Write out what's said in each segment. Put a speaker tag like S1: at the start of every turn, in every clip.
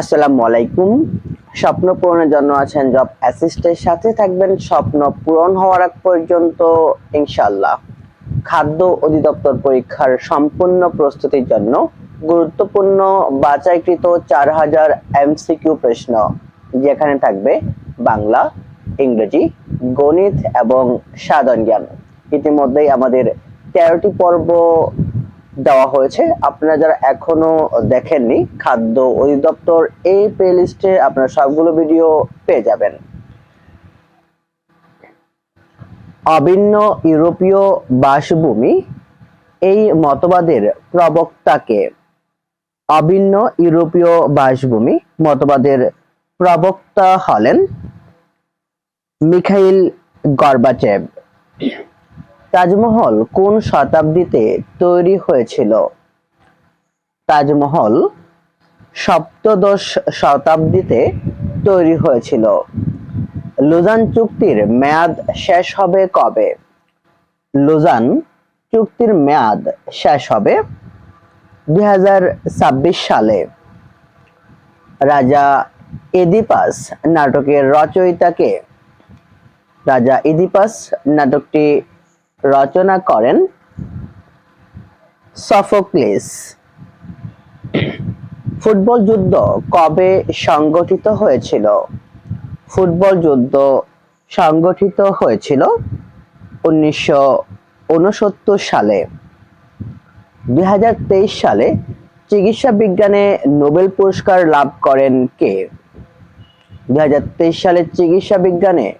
S1: আসসালামু আলাইকুম। স্বপ্ন পূরণের জন্য আছেন জব অ্যাসিস্টের সাথে থাকবেন। স্বপ্ন পূরণ হওয়ার আগ পর্যন্ত ইনশাল্লাহ খাদ্য অধিদপ্তর পরীক্ষার সম্পূর্ণ প্রস্তুতির জন্য গুরুত্বপূর্ণ বাছাইকৃত চার হাজার এমসিকিউ প্রশ্ন যেখানে থাকবে বাংলা, ইংরেজি, গণিত এবং সাধারণ জ্ঞান। ইতিমধ্যেই আমাদের তেরোটি পর্ব দেওয়া হয়েছে। আপনারা যারা এখনও দেখেননি, খাদ্য অধিদপ্তর এই প্লে লিস্টে আপনারা সবগুলো ভিডিও পেয়ে যাবেন। অভিন্ন ইউরোপীয় বাসভূমি, এই মতবাদের প্রবক্তাকে অভিন্ন ইউরোপীয় বাসভূমি মতবাদের প্রবক্তা হলেন মিখাইল গর্বাচেভ। তাজমহল কোন শতাব্দীতে তৈরি হয়েছিল? তাজমহল সপ্তদশ শতাব্দীতে তৈরি হয়েছিল। লুজান চুক্তির মেয়াদ শেষ হবে কবে? লুজান চুক্তির মেয়াদ শেষ হবে দুই হাজার ছাব্বিশ সালে। রাজা এদিপাস নাটকের রচয়িতাকে রাজা ইদিপাস নাটকটি রচনা করেন সফোক্লিস। ফুটবল যুদ্ধ কবে সংগঠিত হয়েছিল? ফুটবল যুদ্ধ সংগঠিত হয়েছিল উনিশশো উনসত্তর সালে। দুই হাজার তেইশ সালে চিকিৎসা বিজ্ঞানে নোবেল পুরস্কার লাভ করেন কে? দুই হাজার তেইশ সালে চিকিৎসা বিজ্ঞানে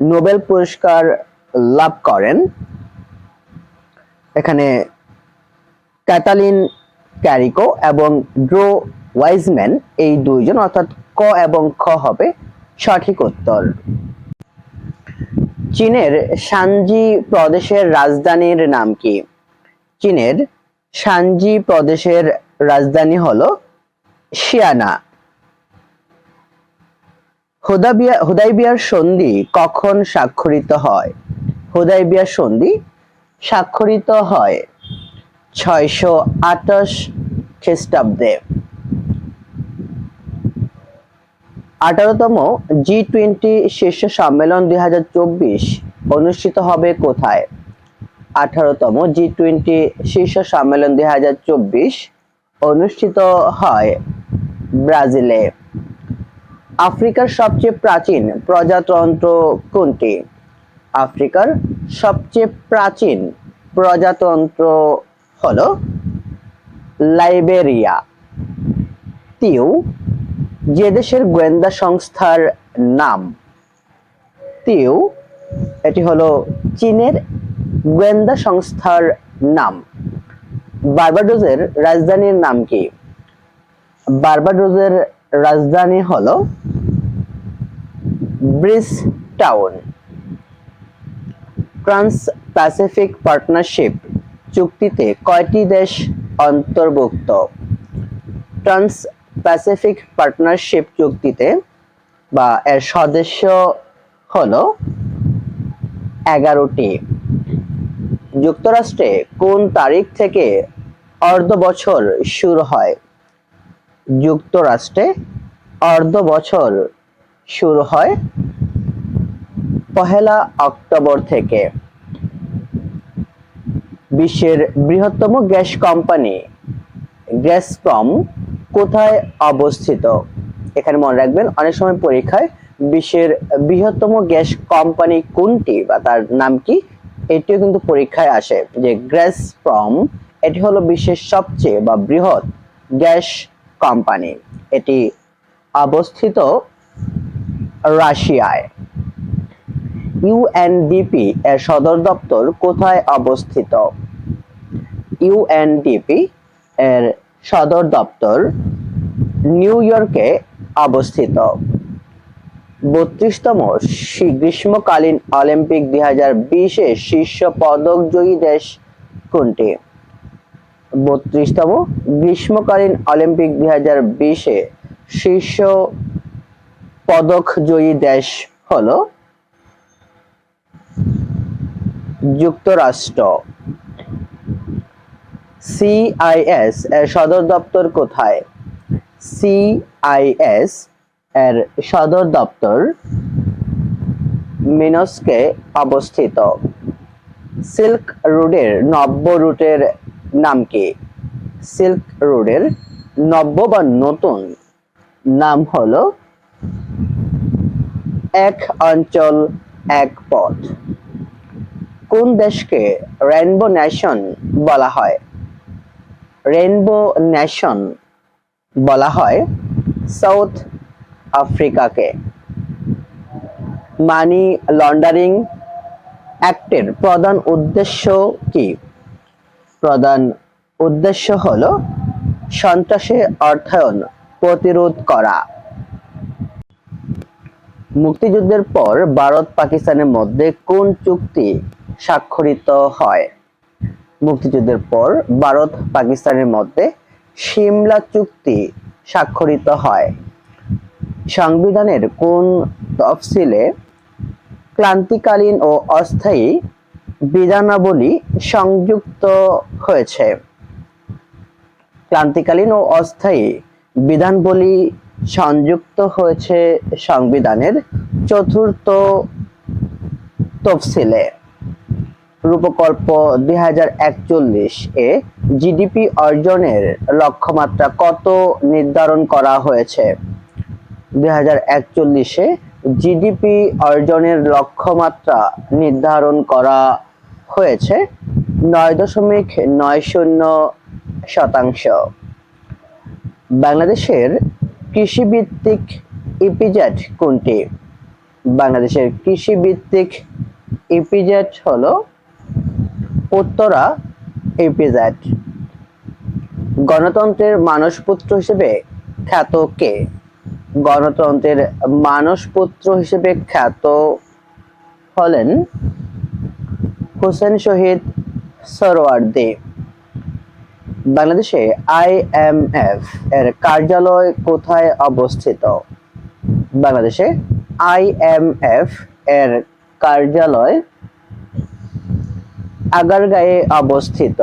S1: নোবেল পুরস্কার লাভ করেন। এখানে ক্যাটালিন, ক্যারিকো এবং ড্রো ওয়াইজম্যান এই দুইজন, অর্থাৎ ক এবং খ হবে সঠিক উত্তর। চীনের সানজি প্রদেশের রাজধানীর নাম কি? চীনের সানজি প্রদেশের রাজধানী হলো শিয়ানা হুদাইবিয়ার সন্ধি কখন স্বাক্ষরিত হয়? হুদাইবিয়ার সন্ধি স্বাক্ষরিত হয় ছয়শো আঠাশ খ্রিস্টাব্দে। আঠারোতম জি টোয়েন্টি শীর্ষ সম্মেলন দুই অনুষ্ঠিত হবে কোথায়? আঠারোতম জি টোয়েন্টি শীর্ষ সম্মেলন দুই হাজার চব্বিশ অনুষ্ঠিত হয় ব্রাজিলে। আফ্রিকার সবচেয়ে প্রাচীন প্রজাতন্ত্র কোনটি? আফ্রিকার সবচেয়ে প্রাচীন প্রজাতন্ত্র হলো লাইবেরিয়া। তিউ, যে দেশের গোয়েন্দা সংস্থার নাম। তিউ, এটি হলো চীনের গোয়েন্দা সংস্থার নাম। বার্বাডোজের রাজধানীর নাম কি? বার্বাডোজের রাজধানী হলো Bridgetown Trans Pacific Partnership চুক্তিতে কয়টি দেশ অন্তর্ভুক্ত? ট্রান্স প্যাসিফিক পার্টনারশিপ চুক্তিতে বা এর সদস্য হল এগারোটি। যুক্তরাষ্ট্রে কোন তারিখ থেকে অর্ধ বছর শুরু হয়? যুক্তরাষ্ট্রে অর্ধ বছর শুরু হয় পহেলা অক্টোবর থেকে। বিশ্বের বৃহত্তম গ্যাস কোম্পানি গ্যাসপ্রম কোথায় অবস্থিত? এখানে মনে রাখবেন, অনেক সময় পরীক্ষায় বিশ্বের বৃহত্তম গ্যাস কোম্পানি কোনটি বা তার নাম কি? এটিও কিন্তু পরীক্ষায় আসে যে গ্যাসপ্রম এটি হলো বিশ্বের সবচেয়ে বা বৃহৎ গ্যাস কোম্পানি। এটি অবস্থিত রাশিয়ায়। ইউএনডিপি এর সদর দপ্তর কোথায় অবস্থিত? ইউএনডিপি এর সদর দপ্তর নিউ ইয়র্কে অবস্থিত। বত্রিশতম গ্রীষ্মকালীন অলিম্পিক দুই হাজার বিশে শীর্ষ পদক জয়ী দেশ কোনটি? বত্রিশতম গ্রীষ্মকালীন অলিম্পিক দুই হাজার বিশে শীর্ষ পদক জয়ী দেশ হলো যুক্তরাষ্ট্র। সিআইএস এর সদর দপ্তর কোথায়? সিআইএস এর সদর দপ্তর মিনস্কে অবস্থিত। সিল্ক রোডের নব্য রুটের নাম কি? সিল্ক রোডের নব্য বা নতুন নাম হলো এক অঞ্চল, এক পথ। কোন দেশকে রেনবো নেশন বলা হয়? রেনবো নেশন বলা হয় সাউথ আফ্রিকাকে। মানি লন্ডারিং অ্যাক্টের প্রধান উদ্দেশ্য কি? প্রধান উদ্দেশ্য হল সন্ত্রাসে অর্থায়ন প্রতিরোধ করা। মুক্তিযুদ্ধের পর ভারত পাকিস্তানের মধ্যে কোন চুক্তি স্বাক্ষরিত হয়। মুক্তিযুদ্ধের পর ভারত পাকিস্তানের মধ্যে সিমলা চুক্তি স্বাক্ষরিত হয়। সংবিধানের কোন তফসিলে ক্লান্তিকালীন ও অস্থায়ী বিধানাবলী সংযুক্ত হয়েছে? ক্লান্তিকালীন ও অস্থায়ী বিধানবলী সংযুক্ত হয়েছে সংবিধানের চতুর্থ তফসিলে। রূপকল্প দুই হাজার একচল্লিশ এ জিডিপি অর্জনের লক্ষ্যমাত্রা কত নির্ধারণ করা হয়েছে? দুই একচল্লিশে জিডিপি অর্জনের লক্ষ্যমাত্রা নির্ধারণ করা হয়েছে নয় দশমিক নয় শূন্য শতাংশ। বাংলাদেশের কৃষিভিত্তিক ইপিজেট কোনটি? বাংলাদেশের কৃষিভিত্তিক ইপিজেট হলো উত্তরা ইপিজেট গণতন্ত্রের মানসপুত্র হিসেবে খ্যাত কে? গণতন্ত্রের মানসপুত্র হিসেবে খ্যাত হলেন হোসেন শহীদ সরোয়ার্দী বাংলাদেশে আইএমএফ এর কার্যালয় কোথায় অবস্থিত? বাংলাদেশে আইএমএফ এর কার্যালয় আগারগাঁয়ে অবস্থিত।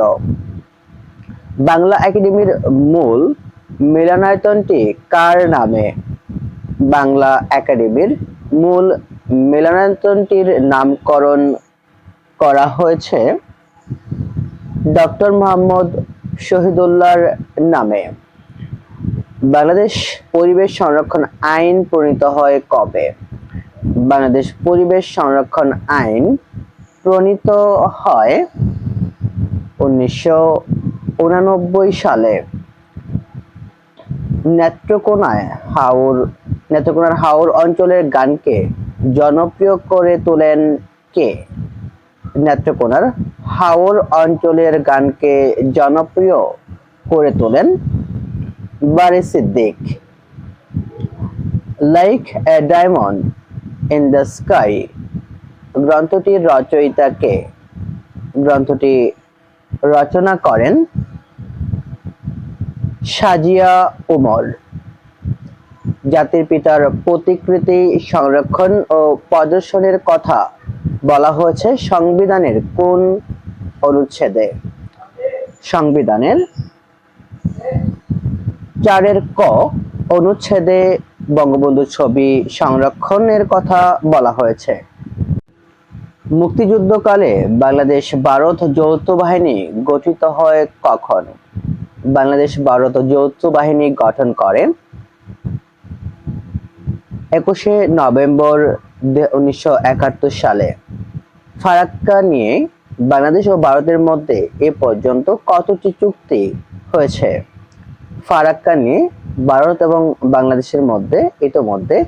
S1: বাংলা একাডেমির মূল মিলনায়তনটি কার নামে? বাংলা একাডেমির মূল মিলনায়তনটির নামকরণ করা হয়েছে ডক্টর মোহাম্মদ শহীদুল্লাহর নামে। বাংলাদেশ পরিবেশ সংরক্ষণ আইন প্রণীত হয় কবে? বাংলাদেশ পরিবেশ সংরক্ষণ আইন প্রণীত হয় উনিশশো সালে। নেত্রকোনায় হাওর নেত্রকোনার হাওর অঞ্চলের গানকে জনপ্রিয় করে তোলেন কে? নেত্রকোনার হাওর অঞ্চলের গানকে জনপ্রিয় করে তোলেন Bari Siddiqui. Like a diamond in the sky গ্রন্থটির রচয়িতাকে, গ্রন্থটি রচনা করেন সাজিয়া উমর। জাতির পিতার প্রতিকৃতি সংরক্ষণ ও প্রদর্শনের কথা বলা হয়েছে সংবিধানের কোন অনুচ্ছেদে। সংবিধানের চারের ক অনুচ্ছেদে বঙ্গবন্ধু ছবি সংরক্ষণের কথা বলা হয়েছে। মুক্তিযুদ্ধকালে বাংলাদেশ ভারত যৌথ বাহিনী গঠিত হয় কখন? বাংলাদেশ ভারত যৌথ বাহিনী গঠন করে একুশে নভেম্বর উনিশশো একাত্তর সালে। ফারাক্কা নিয়ে বাংলাদেশ ও ভারতের মধ্যে এ পর্যন্ত কতটি চুক্তি হয়েছে? ফারাক্কা নিয়ে ভারত এবং বাংলাদেশের মধ্যে ইতোমধ্যে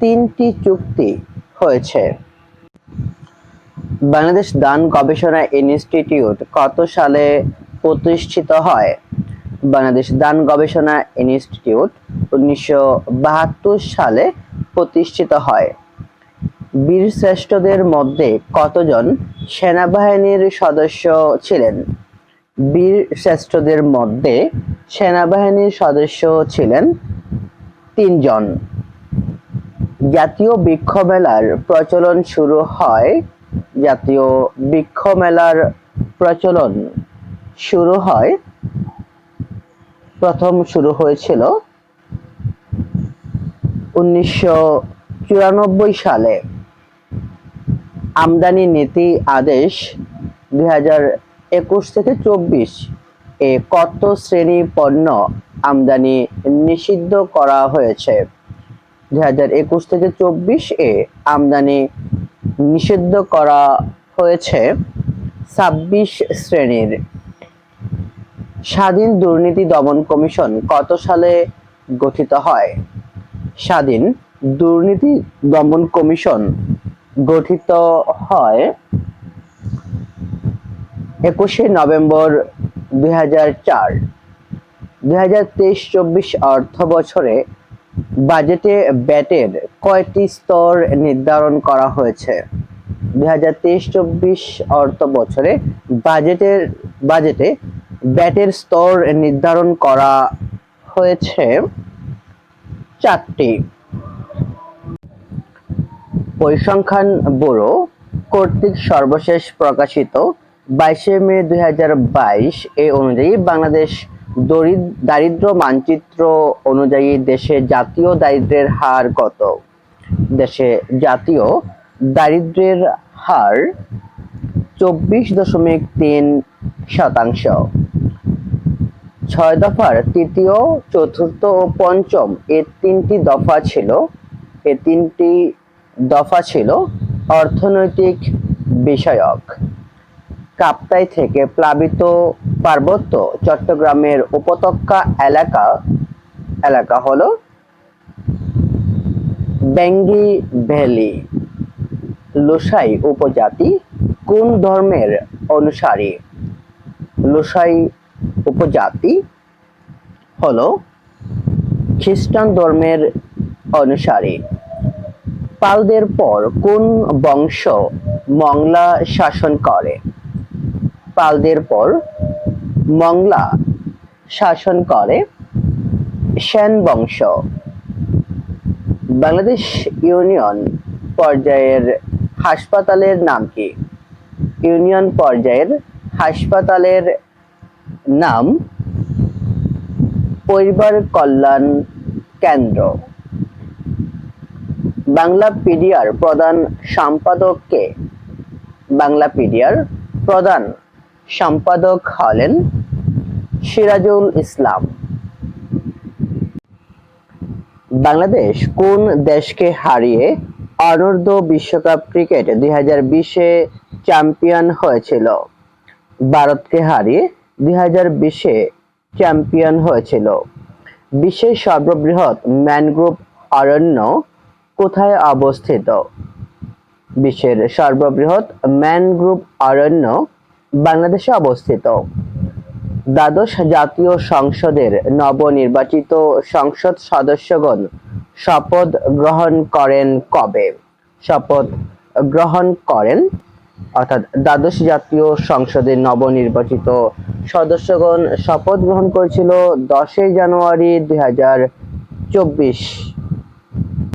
S1: তিনটি চুক্তি হয়েছে। বাংলাদেশ দান গবেষণা ইনস্টিটিউট কত সালে প্রতিষ্ঠিত হয়? বাংলাদেশ দান গবেষণা ইনস্টিটিউট উনিশশো বাহাত্তর সালে প্রতিষ্ঠিত হয়। বীর শ্রেষ্ঠদের মধ্যে কতজন সেনাবাহিনীর সদস্য ছিলেন? বীর শ্রেষ্ঠদের মধ্যে সেনাবাহিনীর সদস্য ছিলেন তিনজন। জাতীয় বৃক্ষ মেলার প্রচলন শুরু হয় জাতীয় বৃক্ষ মেলার প্রচলন শুরু হয়। প্রথম শুরু হয়েছিল উনিশশো চুরানব্বই সালে। আমদানি নীতি আদেশ দুই হাজার একুশ থেকে চব্বিশ এ কত শ্রেণি পণ্য আমদানি নিষিদ্ধ করা হয়েছে? দুই হাজার একুশ থেকে চব্বিশ এ আমদানি নিষিদ্ধ করা হয়েছে ছাব্বিশ শ্রেণির স্বাধীন দুর্নীতি দমন কমিশন কত সালে গঠিত হয়? স্বাধীন দুর্নীতি দমন কমিশন গঠিত হয় একুশে নভেম্বর দুই হাজার চার। দুই হাজার অর্থ বছরে বাজেটে ব্যাটের কয়টি স্তর নির্ধারণ করা হয়েছে? দুই হাজার তেইশ চব্বিশ অর্থ বছরে বাজেটের বাজেটে ব্যাটের স্তর নির্ধারণ করা হয়েছে চারটি। পরিসংখ্যান ব্যুরো কর্তৃক সর্বশেষ প্রকাশিত বাইশে মে দুই হাজার বাইশ এ অনুযায়ী বাংলাদেশ দরিদ- দারিদ্র্য মানচিত্র অনুযায়ী দেশে জাতীয় দারিদ্র্যের হার কত? দেশে জাতীয় দারিদ্র্যের হার চব্বিশ দশমিক তিন শতাংশ। ছয় দফার তৃতীয়, চতুর্থ ও পঞ্চম এ তিনটি দফা ছিল। এ তিনটি দফা ছিল অর্থনৈতিক বিষয়ক। কাপ্তাই থেকে প্লাবিত পার্বত্য চট্টগ্রামের উপত্যকা এলাকা এলাকা হলো বেঙ্গি ভ্যালি। লোসাই উপজাতি কোন ধর্মের অনুসারী? লোসাই উপজাতি হল খ্রিস্টান ধর্মের অনুসারী। পালদের পর কোন বংশ মংলা শাসন করে? পালদের পর মংলা শাসন করে সেন বংশ বাংলাদেশ ইউনিয়ন পর্যায়ের হাসপাতালের নাম কি? ইউনিয়ন পর্যায়ের হাসপাতালের নাম পরিবার কল্যাণ কেন্দ্র। বাংলাপিডিয়ার প্রধান সম্পাদক কে? বাংলাপিডিয়ার প্রধান সম্পাদক হলেন সিরাজুল ইসলাম। বাংলাদেশ কোন দেশকে হারিয়ে অনূর্ধ্ব বিশ্বকাপ ক্রিকেট দুই হাজার বিশে চ্যাম্পিয়ন হয়েছিল? ভারতকে হারিয়ে দুই হাজার বিশে চ্যাম্পিয়ন হয়েছিল। বিশ্বের সর্ববৃহৎ ম্যানগ্রোভ অরণ্য কোথায় অবস্থিত? বিশ্বের সর্ববৃহৎ ম্যানগ্রোভ অরণ্য বাংলাদেশে অবস্থিত। দ্বাদশ জাতীয় সংসদের নবনির্বাচিত সংসদ সদস্যগণ শপথ গ্রহণ করেন কবে? শপথ গ্রহণ করেন, অর্থাৎ দ্বাদশ জাতীয় সংসদের নবনির্বাচিত সদস্যগণ শপথ গ্রহণ করেছিল দশই জানুয়ারি দুই হাজার চব্বিশ।